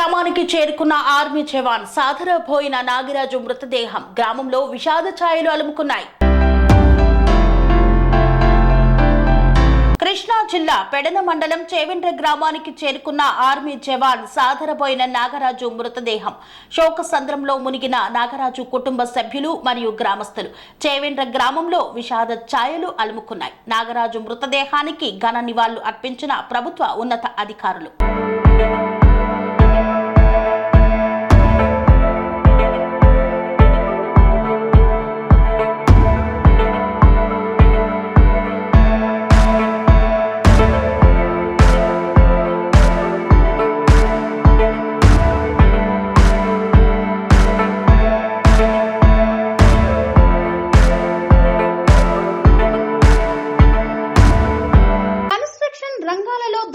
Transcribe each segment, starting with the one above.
గ్రామానికి చేరుకున్న ఆర్మీ జవాన్ సాధరపోయిన నాగరాజు మృతదేహం గ్రామంలో విషాద ఛాయలు అలుముకున్నాయి. కృష్ణా జిల్లా పెడన మండలం చేవెండ్ర గ్రామానికి చేరుకున్న ఆర్మీ జవాన్ సాధరపోయిన నాగరాజు మృతదేహం. శోక సంద్రంలో మునిగిన నాగరాజు కుటుంబ సభ్యులు మరియు గ్రామస్తులు చేవెండ్ర గ్రామంలో విషాద ఛాయలు అలుముకున్నాయి. నాగరాజు మృతదేహానికి ఘన నివాళులు అర్పించిన ప్రభుత్వ ఉన్నత అధికారులు.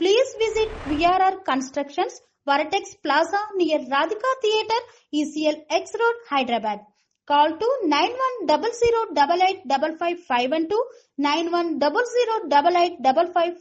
Please visit VRR Constructions, Varatex Plaza near Radhika Theatre, ECL X Road, Hyderabad. Call to 9100885551 91008855